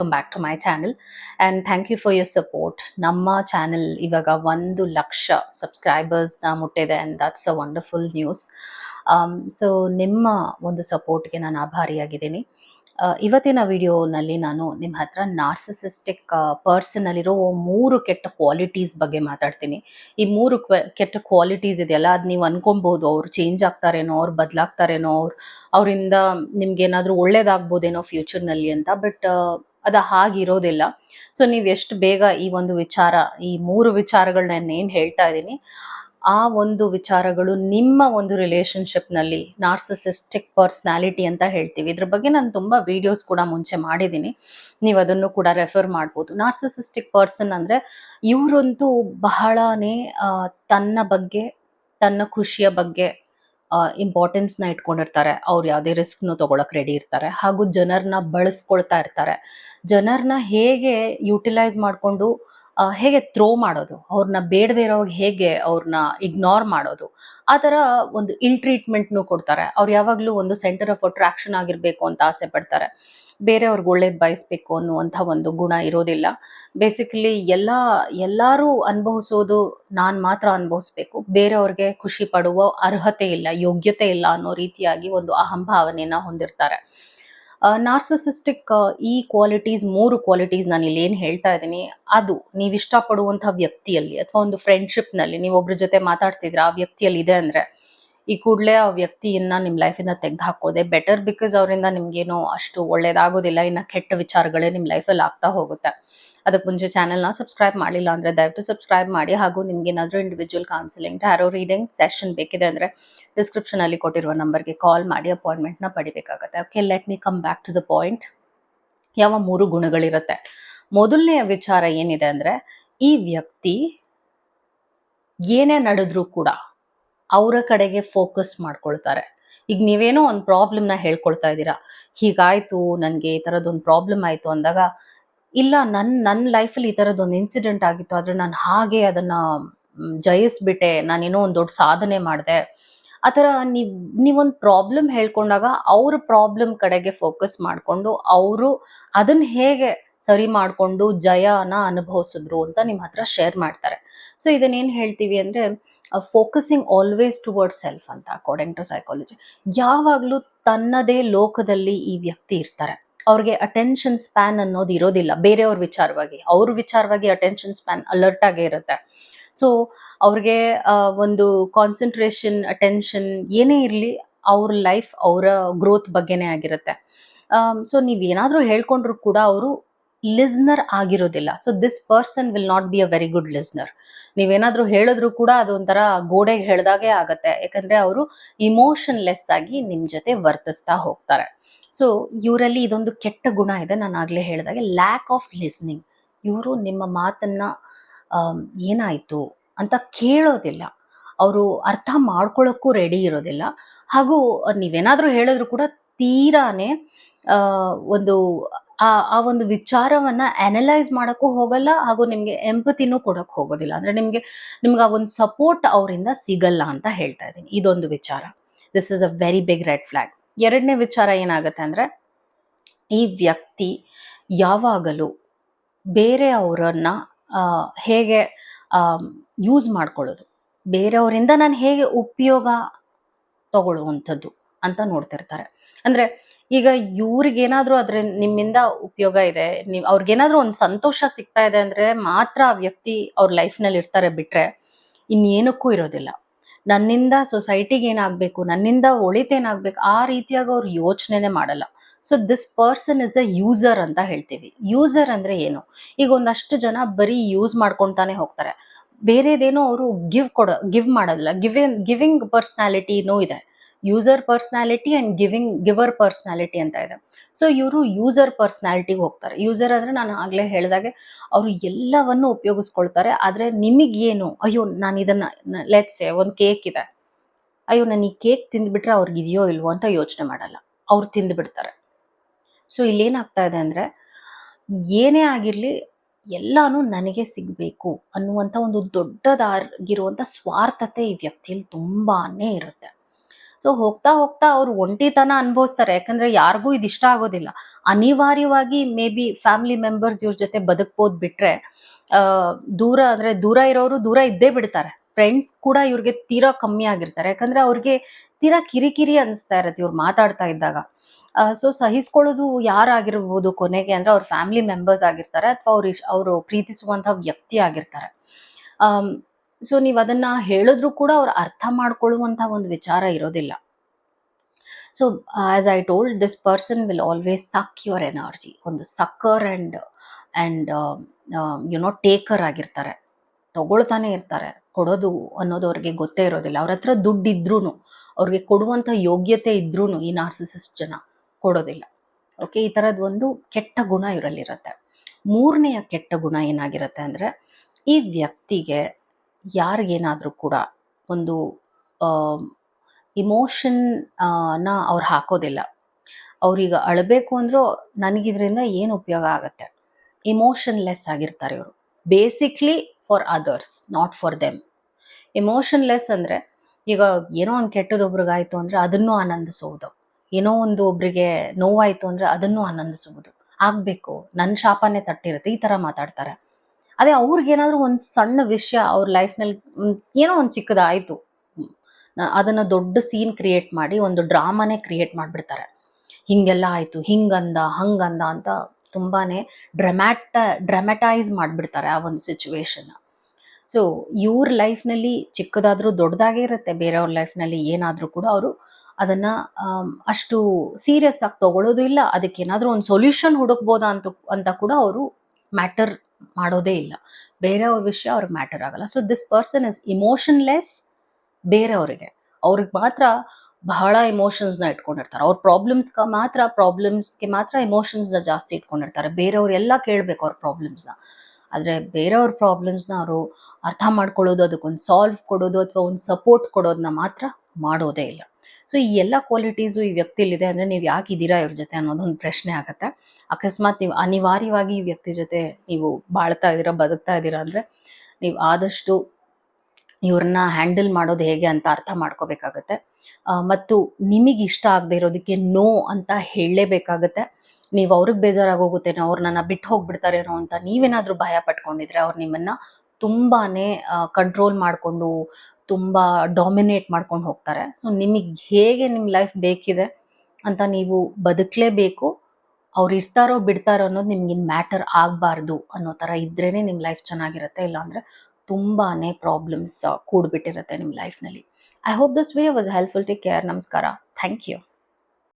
Welcome back to my channel and thank you for your support ನಮ್ಮ channel ಇವಾಗ ಒಂದು ಲಕ್ಷ ಸಬ್ಸ್ಕ್ರೈಬರ್ಸ್ನ ಮುಟ್ಟಿದೆ and that's a wonderful news so ನಿಮ್ಮ ಒಂದು ಸಪೋರ್ಟ್ಗೆ ನಾನು ಆಭಾರಿಯಾಗಿದ್ದೀನಿ ಇವತ್ತಿನ ವಿಡಿಯೋನಲ್ಲಿ ನಾನು ನಿಮ್ಮ ಹತ್ರ ನಾರ್ಸಿಸಿಸ್ಟಿಕ್ ಪರ್ಸನಲ್ಲಿರೋ ಮೂರು ಕೆಟ್ಟ ಕ್ವಾಲಿಟೀಸ್ ಬಗ್ಗೆ ಮಾತಾಡ್ತೀನಿ. ಈ ಮೂರು ಕೆಟ್ಟ ಕ್ವಾಲಿಟೀಸ್ ಇದೆಯಲ್ಲ, ಅದು ನೀವು ಅನ್ಕೊಬಹುದು ಅವ್ರು ಚೇಂಜ್ ಆಗ್ತಾರೇನೋ, ಅವ್ರು ಬದಲಾಗ್ತಾರೇನೋ, ಅವ್ರು ಅವರಿಂದ ನಿಮ್ಗೆ ಏನಾದರೂ ಒಳ್ಳೇದಾಗ್ಬೋದೇನೋ ಫ್ಯೂಚರ್ನಲ್ಲಿ ಅಂತ. ಬಟ್ ಅದು ಹಾಗಿರೋದಿಲ್ಲ. ಸೊ ನೀವು ಎಷ್ಟು ಬೇಗ ಈ ಒಂದು ವಿಚಾರ, ಈ ಮೂರು ವಿಚಾರಗಳನ್ನ ಏನು ಹೇಳ್ತಾ ಇದ್ದೀನಿ. ಆ ಒಂದು ವಿಚಾರಗಳು ನಿಮ್ಮ ಒಂದು ರಿಲೇಶನ್ಶಿಪ್ನಲ್ಲಿ ನಾರ್ಸಿಸಿಸ್ಟಿಕ್ ಪರ್ಸ್ನಾಲಿಟಿ ಅಂತ ಹೇಳ್ತೀವಿ. ಇದ್ರ ಬಗ್ಗೆ ನಾನು ತುಂಬ ವೀಡಿಯೋಸ್ ಕೂಡ ಮುಂಚೆ ಮಾಡಿದ್ದೀನಿ. ನೀವು ಅದನ್ನು ಕೂಡ ರೆಫರ್ ಮಾಡ್ಬೋದು. ನಾರ್ಸಿಸಿಸ್ಟಿಕ್ ಪರ್ಸನ್ ಅಂದರೆ ಇವರಂತೂ ಬಹಳನೇ ತನ್ನ ಬಗ್ಗೆ, ತನ್ನ ಖುಷಿಯ ಬಗ್ಗೆ ಇಂಪಾರ್ಟೆನ್ಸ್ನ ಇಟ್ಕೊಂಡಿರ್ತಾರೆ. ಅವ್ರು ಯಾವುದೇ ರಿಸ್ಕ್ನು ತೊಗೊಳಕ್ಕೆ ರೆಡಿ ಇರ್ತಾರೆ. ಹಾಗೂ ಜನರನ್ನ ಬಳಸ್ಕೊಳ್ತಾ ಇರ್ತಾರೆ. ಜನರನ್ನ ಹೇಗೆ ಯುಟಿಲೈಸ್ ಮಾಡಿಕೊಂಡು ಹೇಗೆ ಥ್ರೋ ಮಾಡೋದು? ಅವ್ರನ್ನ ಬೇಡದೇ ಇರೋವಾಗ ಹೇಗೆ ಅವ್ರನ್ನ ಇಗ್ನೋರ್ ಮಾಡೋದು? ಆ ಥರ ಒಂದು ಇಲ್ ಟ್ರೀಟ್ಮೆಂಟ್ನು ಕೊಡ್ತಾರೆ. ಅವ್ರು ಯಾವಾಗಲೂ ಒಂದು ಸೆಂಟರ್ ಆಫ್ ಅಟ್ರಾಕ್ಷನ್ ಆಗಿರಬೇಕು ಅಂತ ಆಸೆ ಪಡ್ತಾರೆ. ಬೇರೆಯವ್ರಿಗೆ ಒಳ್ಳೇದು ಬಯಸ್ಬೇಕು ಅನ್ನುವಂಥ ಒಂದು ಗುಣ ಇರೋದಿಲ್ಲ. ಬೇಸಿಕಲಿ ಎಲ್ಲ, ಎಲ್ಲರೂ ಅನುಭವಿಸೋದು ನಾನು ಮಾತ್ರ ಅನುಭವಿಸ್ಬೇಕು. ಬೇರೆಯವ್ರಿಗೆ ಖುಷಿ ಪಡುವ ಅರ್ಹತೆ ಇಲ್ಲ, ಯೋಗ್ಯತೆ ಇಲ್ಲ ಅನ್ನೋ ರೀತಿಯಾಗಿ ಒಂದು ಅಹಂಭಾವನೆಯನ್ನು ಹೊಂದಿರ್ತಾರೆ. ನಾರ್ಸಿಸಿಸ್ಟಿಕ್ ಈ ಕ್ವಾಲಿಟೀಸ್ ಮೂರು ಕ್ವಾಲಿಟೀಸ್ ನಾನು ಇಲ್ಲಿ ಏನು ಹೇಳ್ತಾ ಇದ್ದೀನಿ. ಅದು ನೀವು ಇಷ್ಟಪಡುವಂಥ ವ್ಯಕ್ತಿಯಲ್ಲಿ ಅಥವಾ ಒಂದು ಫ್ರೆಂಡ್ಶಿಪ್ನಲ್ಲಿ ನೀವು ಒಬ್ಬರ ಜೊತೆ ಮಾತಾಡ್ತಿದ್ರೆ ಆ ವ್ಯಕ್ತಿಯಲ್ಲಿ ಇದೆ ಅಂದರೆ ಈ ಕೂಡಲೇ ಆ ವ್ಯಕ್ತಿಯನ್ನ ನಿಮ್ಮ ಲೈಫಿಂದ ತೆಗೆದು ಹಾಕೋದೆ ಬೆಟರ್ ಬಿಕಾಸ್ ಅವರಿಂದ ನಿಮ್ಗೇನು ಅಷ್ಟು ಒಳ್ಳೇದಾಗೋದಿಲ್ಲ, ಇನ್ನ ಕೆಟ್ಟ ವಿಚಾರಗಳೇ ನಿಮ್ಮ ಲೈಫಲ್ಲಿ ಆಗ್ತಾ ಹೋಗುತ್ತೆ. ಅದಕ್ಕೆ ಮುಂಚೆ ಚಾನೆಲ್ನ ಸಬ್ಸ್ಕ್ರೈಬ್ ಮಾಡಿಲ್ಲ ಅಂದ್ರೆ ದಯವಿಟ್ಟು ಸಬ್ಸ್ಕ್ರೈಬ್ ಮಾಡಿ ಹಾಗೂ ನಿಮ್ಗೆ ಏನಾದರೂ individual counselling tarot reading session ಬೇಕಿದೆ ಅಂದ್ರೆ ಡಿಸ್ಕ್ರಿಪ್ಷನ್ ಅಲ್ಲಿ ಕೊಟ್ಟಿರುವ ನಂಬರ್ಗೆ ಕಾಲ್ ಮಾಡಿ ಅಪಾಯಿಂಟ್ಮೆಂಟ್ನ ಪಡಿಬೇಕಾಗತ್ತೆ. Okay let me come back to the point ಯಾವ ಮೂರು ಗುಣಗಳಿರುತ್ತೆ? ಮೊದಲನೆಯ ವಿಚಾರ ಏನಿದೆ ಅಂದ್ರೆ ಈ ವ್ಯಕ್ತಿ ಏನೇ ನಡೆದ್ರೂ ಕೂಡ ಅವರ ಕಡೆಗೆ ಫೋಕಸ್ ಮಾಡ್ಕೊಳ್ತಾರೆ. ಈಗ ನೀವೇನೋ ಒಂದು ಪ್ರಾಬ್ಲಮ್ನ ಹೇಳ್ಕೊಳ್ತಾ ಇದ್ದೀರಾ. ಹೀಗಾಯ್ತು, ನನಗೆ ಈ ಥರದ್ದೊಂದು ಪ್ರಾಬ್ಲಮ್ ಆಯಿತು ಅಂದಾಗ, ಇಲ್ಲ ನನ್ನ ನನ್ನ ಲೈಫಲ್ಲಿ ಈ ಥರದ್ದೊಂದು ಇನ್ಸಿಡೆಂಟ್ ಆಗಿತ್ತು, ಆದರೆ ನಾನು ಹಾಗೆ ಅದನ್ನು ಜಯಿಸ್ಬಿಟ್ಟೆ, ನಾನೇನೋ ಒಂದು ದೊಡ್ಡ ಸಾಧನೆ ಮಾಡಿದೆ. ಆ ಥರ ನೀವು, ನೀವೊಂದು ಪ್ರಾಬ್ಲಮ್ ಹೇಳ್ಕೊಂಡಾಗ ಅವ್ರ ಪ್ರಾಬ್ಲಮ್ ಕಡೆಗೆ ಫೋಕಸ್ ಮಾಡಿಕೊಂಡು ಅವರು ಅದನ್ನು ಹೇಗೆ ಸರಿ ಮಾಡಿಕೊಂಡು ಜಯನ ಅನುಭವಿಸಿದ್ರು ಅಂತ ನಿಮ್ಮ ಹತ್ರ ಶೇರ್ ಮಾಡ್ತಾರೆ. ಸೊ ಇದನ್ನೇನು ಹೇಳ್ತೀವಿ ಅಂದರೆ ಫೋಕಸಿಂಗ್ ಆಲ್ವೇಸ್ ಟುವರ್ಡ್ ಸೆಲ್ಫ್ ಅಂತ ಅಕಾರ್ಡಿಂಗ್ ಟು ಸೈಕಾಲಜಿ ಯಾವಾಗಲೂ ತನ್ನದೇ ಲೋಕದಲ್ಲಿ ಈ ವ್ಯಕ್ತಿ ಇರ್ತಾರೆ. ಅವ್ರಿಗೆ ಅಟೆನ್ಷನ್ ಸ್ಪ್ಯಾನ್ ಅನ್ನೋದು ಇರೋದಿಲ್ಲ. ಬೇರೆಯವ್ರ ವಿಚಾರವಾಗಿ. ಅವ್ರ ವಿಚಾರವಾಗಿ ಅಟೆನ್ಷನ್ ಸ್ಪ್ಯಾನ್ ಅಲರ್ಟ್ ಆಗೇ ಇರುತ್ತೆ. ಸೊ ಅವ್ರಿಗೆ ಒಂದು ಕಾನ್ಸಂಟ್ರೇಷನ್ ಅಟೆನ್ಷನ್ ಏನೇ ಇರಲಿ, ಅವ್ರ ಲೈಫ್ ಅವರ ಗ್ರೋತ್ ಬಗ್ಗೆನೇ ಆಗಿರುತ್ತೆ. ಸೊ ನೀವೇನಾದರೂ ಹೇಳ್ಕೊಂಡ್ರು ಕೂಡ ಅವರು ಲಿಸ್ನರ್ ಆಗಿರೋದಿಲ್ಲ. So this person will not be a very good listener ನೀವೇನಾದರೂ ಹೇಳಿದ್ರು ಕೂಡ ಅದೊಂಥರ ಗೋಡೆಗೆ ಹೇಳ್ದಾಗೆ ಆಗತ್ತೆ. ಯಾಕಂದ್ರೆ ಅವರು ಇಮೋಷನ್ಲೆಸ್ ಆಗಿ ನಿಮ್ಮ ಜೊತೆ ವರ್ತಿಸ್ತಾ ಹೋಗ್ತಾರೆ. ಸೊ ಇವರಲ್ಲಿ ಇದೊಂದು ಕೆಟ್ಟ ಗುಣ ಇದೆ ನಾನು ಆಗಲೇ ಹೇಳಿದಾಗೆ. ಲ್ಯಾಕ್ ಆಫ್ ಲಿಸ್ನಿಂಗ್ ಇವರು ನಿಮ್ಮ ಮಾತನ್ನ ಏನಾಯ್ತು ಅಂತ ಕೇಳೋದಿಲ್ಲ. ಅವರು ಅರ್ಥ ಮಾಡ್ಕೊಳ್ಳೋಕ್ಕೂ ರೆಡಿ ಇರೋದಿಲ್ಲ. ಹಾಗೂ ನೀವೇನಾದರೂ ಹೇಳಿದ್ರು ಕೂಡ ತೀರಾನೇ ಒಂದು ಆ ಆ ಒಂದು ವಿಚಾರವನ್ನ ಅನಲೈಸ್ ಮಾಡೋಕ್ಕೂ ಹೋಗಲ್ಲ ಹಾಗೂ ನಿಮಗೆ ಎಂಪತಿನೂ ಕೊಡೋಕೆ ಹೋಗೋದಿಲ್ಲ. ಅಂದ್ರೆ ನಿಮಗೆ, ನಿಮ್ಗೆ ಆ ಒಂದು ಸಪೋರ್ಟ್ ಅವರಿಂದ ಸಿಗಲ್ಲ ಅಂತ ಹೇಳ್ತಾ ಇದ್ದೀನಿ. ಇದೊಂದು ವಿಚಾರ. This is a very big red flag ಎರಡನೇ ವಿಚಾರ ಏನಾಗುತ್ತೆ ಅಂದ್ರೆ, ಈ ವ್ಯಕ್ತಿ ಯಾವಾಗಲೂ ಬೇರೆ ಅವರನ್ನ ಹೇಗೆ ಯೂಸ್ ಮಾಡ್ಕೊಳ್ಳೋದು. ಬೇರೆಯವರಿಂದ ನಾನು ಹೇಗೆ ಉಪಯೋಗ ತಗೊಳ್ಳುವಂಥದ್ದು ಅಂತ ನೋಡ್ತಿರ್ತಾರೆ. ಅಂದ್ರೆ ಈಗ ಇವ್ರಿಗೇನಾದ್ರೂ ಅದ್ರ ನಿಮ್ಮಿಂದ ಉಪಯೋಗ ಇದೆ. ನೀವು ಅವ್ರಿಗೇನಾದ್ರೂ ಒಂದು ಸಂತೋಷ ಸಿಗ್ತಾ ಇದೆ ಅಂದ್ರೆ ಮಾತ್ರ ಆ ವ್ಯಕ್ತಿ ಅವ್ರ ಲೈಫ್ನಲ್ಲಿ ಇರ್ತಾರೆ ಬಿಟ್ರೆ ಇನ್ನೇನಕ್ಕೂ ಇರೋದಿಲ್ಲ. ನನ್ನಿಂದ ಸೊಸೈಟಿಗೆ ಏನಾಗಬೇಕು, ನನ್ನಿಂದ ಒಳಿತೇನಾಗಬೇಕು ಆ ರೀತಿಯಾಗಿ ಅವ್ರು ಯೋಚನೆನೇ ಮಾಡಲ್ಲ. So this person is a user ಅಂತ ಹೇಳ್ತೀವಿ. ಯೂಸರ್ ಅಂದ್ರೆ ಏನು? ಈಗ ಒಂದಷ್ಟು ಜನ ಬರೀ ಯೂಸ್ ಮಾಡ್ಕೊಂತಾನೆ ಹೋಗ್ತಾರೆ. ಬೇರೆದೇನೋ ಅವರು ಗಿವ್ ಕೊಡೋ ಗಿವ್ ಮಾಡೋದಿಲ್ಲ ಗಿವಿಂಗ್ ಗಿವಿಂಗ್ ಪರ್ಸ್ನಾಲಿಟಿನೂ ಇದೆ. User personality and giving giver personality ಅಂತ ಇದೆ. ಸೊ ಇವರು ಯೂಸರ್ ಪರ್ಸ್ನಾಲಿಟಿಗೆ ಹೋಗ್ತಾರೆ. ಯೂಸರ್ ಆದರೆ ನಾನು ಆಗಲೇ ಹೇಳಿದಾಗೆ ಅವರು ಎಲ್ಲವನ್ನು ಉಪಯೋಗಿಸ್ಕೊಳ್ತಾರೆ. ಆದರೆ ನಿಮಗೇನು? ಅಯ್ಯೋ, ನಾನು ಇದನ್ನು ಲೆಟ್ಸೆ ಒಂದು ಕೇಕ್ ಇದೆ. ಅಯ್ಯೋ, ನಾನು ಈ ಕೇಕ್ ತಿಂದುಬಿಟ್ರೆ ಅವ್ರಿಗೆ ಇದೆಯೋ ಇಲ್ವೋ ಅಂತ ಯೋಚನೆ ಮಾಡಲ್ಲ. ಅವ್ರು ತಿಂದುಬಿಡ್ತಾರೆ. ಸೊ ಇಲ್ಲೇನಾಗ್ತಾ ಇದೆ ಅಂದರೆ ಏನೇ ಆಗಿರಲಿ ಎಲ್ಲಾನು ನನಗೆ ಸಿಗಬೇಕು ಅನ್ನುವಂಥ ಒಂದು ದೊಡ್ಡದಾಗಿರುವಂಥ ಸ್ವಾರ್ಥತೆ ಈ ವ್ಯಕ್ತಿಯಲ್ಲಿ ತುಂಬಾ ಇರುತ್ತೆ. ಸೊ ಹೋಗ್ತಾ ಹೋಗ್ತಾ ಅವ್ರು ಒಂಟಿತನ ಅನುಭವಿಸ್ತಾರೆ. ಯಾಕಂದ್ರೆ ಯಾರಿಗೂ ಇದು ಇಷ್ಟ ಆಗೋದಿಲ್ಲ. ಅನಿವಾರ್ಯವಾಗಿ ಮೇ ಬಿ ಫ್ಯಾಮಿಲಿ ಮೆಂಬರ್ಸ್ ಇವ್ರ ಜೊತೆ ಬದುಕ್ಬೋದು ಬಿಟ್ರೆ ದೂರ ಅಂದ್ರೆ ದೂರ ಇರೋರು ದೂರ ಇದ್ದೇ ಬಿಡ್ತಾರೆ. ಫ್ರೆಂಡ್ಸ್ ಕೂಡ ಇವ್ರಿಗೆ ತೀರಾ ಕಮ್ಮಿ ಆಗಿರ್ತಾರೆ. ಯಾಕಂದ್ರೆ ಅವ್ರಿಗೆ ತೀರಾ ಕಿರಿಕಿರಿ ಅನಿಸ್ತಾ ಇರತ್ತೆ ಇವ್ರು ಮಾತಾಡ್ತಾ ಇದ್ದಾಗ. ಸೊ ಸಹಿಸ್ಕೊಳ್ಳೋದು ಯಾರಾಗಿರ್ಬೋದು ಕೊನೆಗೆ ಅಂದ್ರೆ ಅವ್ರ ಫ್ಯಾಮಿಲಿ ಮೆಂಬರ್ಸ್ ಆಗಿರ್ತಾರೆ ಅಥವಾ ಅವ್ರು ಅವರು ಪ್ರೀತಿಸುವಂತಹ ವ್ಯಕ್ತಿ ಆಗಿರ್ತಾರೆ. ಸೊ ನೀವು ಅದನ್ನ ಹೇಳಿದ್ರು ಕೂಡ ಅವ್ರು ಅರ್ಥ ಮಾಡ್ಕೊಳ್ಳುವಂತ ಒಂದು ವಿಚಾರ ಇರೋದಿಲ್ಲ. So as I told this person will always suck your energy ಒಂದು sucker and and you know taker ಆಗಿರ್ತಾರೆ. ತಗೊಳ್ತಾನೆ ಇರ್ತಾರೆ. ಕೊಡೋದು ಅನ್ನೋದು ಅವ್ರಿಗೆ ಗೊತ್ತೇ ಇರೋದಿಲ್ಲ. ಅವ್ರ ಹತ್ರ ದುಡ್ಡು ಇದ್ರೂ ಅವ್ರಿಗೆ ಕೊಡುವಂಥ ಯೋಗ್ಯತೆ ಇದ್ರೂ ಈ ನಾರ್ಸಿಸಿಸ್ಟ್ ಜನ ಕೊಡೋದಿಲ್ಲ. ಓಕೆ ಈ ಥರದ್ದು ಒಂದು ಕೆಟ್ಟ ಗುಣ ಇವರಲ್ಲಿರುತ್ತೆ. ಮೂರನೆಯ ಕೆಟ್ಟ ಗುಣ ಏನಾಗಿರುತ್ತೆ ಅಂದರೆ, ಈ ವ್ಯಕ್ತಿಗೆ ಯಾರಿಗೇನಾದರೂ ಕೂಡ ಒಂದು ಇಮೋಷನ್ನ ಅವ್ರು ಹಾಕೋದಿಲ್ಲ. ಅವ್ರೀಗ ಅಳಬೇಕು ಅಂದರೂ ನನಗಿದ್ರಿಂದ ಏನು ಉಪಯೋಗ ಆಗುತ್ತೆ? ಇಮೋಷನ್ಲೆಸ್ ಆಗಿರ್ತಾರೆ ಇವರು. Basically for others not for them emotionless ಅಂದರೆ ಈಗ ಏನೋ ಒಂದು ಕೆಟ್ಟದೊಬ್ರಿಗಾಯಿತು ಅಂದರೆ ಅದನ್ನು ಆನಂದಿಸುವುದು. ಏನೋ ಒಂದು ಒಬ್ರಿಗೆ ನೋವಾಯಿತು ಅಂದರೆ ಅದನ್ನು ಆನಂದಿಸುವುದು. ಆಗಬೇಕು. ನನ್ನ ಶಾಪನೇ ತಟ್ಟಿರುತ್ತೆ. ಈ ಥರ ಮಾತಾಡ್ತಾರೆ. ಅದೇ ಅವ್ರಿಗೇನಾದ್ರೂ ಒಂದು ಸಣ್ಣ ವಿಷಯ ಅವ್ರ ಲೈಫ್ನಲ್ಲಿ ಏನೋ ಒಂದು ಚಿಕ್ಕದಾಯಿತು. ಅದನ್ನು ದೊಡ್ಡ ಸೀನ್ ಕ್ರಿಯೇಟ್ ಮಾಡಿ ಒಂದು ಡ್ರಾಮಾನೇ ಕ್ರಿಯೇಟ್ ಮಾಡಿಬಿಡ್ತಾರೆ. ಹಿಂಗೆಲ್ಲ ಆಯಿತು, ಹಿಂಗಂದ, ಹಂಗಂದ ಅಂತ ತುಂಬಾ ಡ್ರಮ್ಯಾಟ ಡ್ರಮ್ಯಾಟೈಸ್ ಮಾಡಿಬಿಡ್ತಾರೆ ಆ ಒಂದು ಸಿಚುವೇಶನ್ನ ಸೊ ಇವ್ರ ಲೈಫ್ನಲ್ಲಿ ಚಿಕ್ಕದಾದರೂ ದೊಡ್ಡದಾಗೇ ಇರುತ್ತೆ, ಬೇರೆಯವ್ರ ಲೈಫ್ನಲ್ಲಿ ಏನಾದರೂ ಕೂಡ ಅವರು ಅದನ್ನು ಅಷ್ಟು ಸೀರಿಯಸ್ ಆಗಿ ತಗೊಳ್ಳೋದು ಇಲ್ಲ ಅದಕ್ಕೆ ಏನಾದರೂ ಒಂದು ಸೊಲ್ಯೂಷನ್ ಹುಡುಕ್ಬೋದಾ ಅಂತ ಅಂತ ಕೂಡ ಅವರು ಮ್ಯಾಟರ್ ಮಾಡೋದೇ ಇಲ್ಲ. ಬೇರೆಯವ್ರ ವಿಷಯ ಅವ್ರಿಗೆ ಮ್ಯಾಟರ್ ಆಗಲ್ಲ. So this person is emotionless ಬೇರೆಯವರಿಗೆ ಅವ್ರಿಗೆ. ಮಾತ್ರ ಬಹಳ ಇಮೋಷನ್ಸ್ನ ಇಟ್ಕೊಂಡಿರ್ತಾರೆ. ಅವ್ರ ಪ್ರಾಬ್ಲಮ್ಸ್ಗೆ ಮಾತ್ರ ಪ್ರಾಬ್ಲಮ್ಸ್ಗೆ ಮಾತ್ರ ಇಮೋಷನ್ಸ್ನ ಜಾಸ್ತಿ ಇಟ್ಕೊಂಡಿರ್ತಾರೆ. ಬೇರೆಯವರೆಲ್ಲ ಕೇಳಬೇಕು ಅವ್ರ ಪ್ರಾಬ್ಲಮ್ಸ್ನ ಆದರೆ ಬೇರೆಯವ್ರ ಪ್ರಾಬ್ಲಮ್ಸ್ನ ಅವರು ಅರ್ಥ ಮಾಡ್ಕೊಳ್ಳೋದು, ಅದಕ್ಕೊಂದು ಸಾಲ್ವ್ ಕೊಡೋದು ಅಥವಾ ಒಂದು ಸಪೋರ್ಟ್ ಕೊಡೋದನ್ನ ಮಾತ್ರ ಮಾಡೋದೇ ಇಲ್ಲ. ಸೊ ಈ ಎಲ್ಲ ಕ್ವಾಲಿಟೀಸು ಈ ವ್ಯಕ್ತಿಲಿದೆ ಅಂದರೆ ನೀವು ಯಾಕೆ ಇದ್ದೀರಾ ಇವ್ರ ಜೊತೆ ಅನ್ನೋದೊಂದು ಪ್ರಶ್ನೆ ಆಗುತ್ತೆ. ಅಕಸ್ಮಾತ್ ನೀವು ಅನಿವಾರ್ಯವಾಗಿ ಈ ವ್ಯಕ್ತಿ ಜೊತೆ ನೀವು ಬಾಳ್ತಾ ಇದ್ದೀರಾ, ಬದುಕ್ತಾ ಇದ್ದೀರಾ ಅಂದರೆ ನೀವು ಆದಷ್ಟು ಇವ್ರನ್ನ ಹ್ಯಾಂಡಲ್ ಮಾಡೋದು ಹೇಗೆ ಅಂತ ಅರ್ಥ ಮಾಡ್ಕೋಬೇಕಾಗತ್ತೆ. ಮತ್ತು ನಿಮಗೆ ಇಷ್ಟ ಆಗದೆ ಇರೋದಕ್ಕೆ ನೋ ಅಂತ ಹೇಳಲೇಬೇಕಾಗತ್ತೆ. ನೀವು ಅವ್ರಿಗೆ ಬೇಜಾರಾಗೋಗುತ್ತೇನೋ ಅವ್ರು ನನ್ನ ಬಿಟ್ಟು ಹೋಗ್ಬಿಡ್ತಾರೇನೋ ಅಂತ ನೀವೇನಾದರೂ ಭಯ ಪಟ್ಕೊಂಡಿದ್ರೆ ಅವ್ರು ನಿಮ್ಮನ್ನ ತುಂಬಾನೇ ಕಂಟ್ರೋಲ್ ಮಾಡಿಕೊಂಡು, ತುಂಬ ಡಾಮಿನೇಟ್ ಮಾಡ್ಕೊಂಡು ಹೋಗ್ತಾರೆ. ಸೊ ನಿಮಗೆ ಹೇಗೆ ನಿಮ್ಮ ಲೈಫ್ ಬೇಕಿದೆ ಅಂತ ನೀವು ಬದುಕಲೇಬೇಕು. ಅವ್ರು ಇರ್ತಾರೋ ಬಿಡ್ತಾರೋ ಅನ್ನೋದು ನಿಮ್ಗಿನ್ ಮ್ಯಾಟರ್ ಆಗಬಾರ್ದು ಅನ್ನೋ ಥರ ಇದ್ರೇ ನಿಮ್ಮ ಲೈಫ್ ಚೆನ್ನಾಗಿರುತ್ತೆ, ಇಲ್ಲಾಂದರೆ ತುಂಬಾ ಪ್ರಾಬ್ಲಮ್ಸ್ ಕೂಡ್ಬಿಟ್ಟಿರುತ್ತೆ ನಿಮ್ಮ ಲೈಫ್ನಲ್ಲಿ I hope this way was helpful take care ನಮಸ್ಕಾರ. Thank you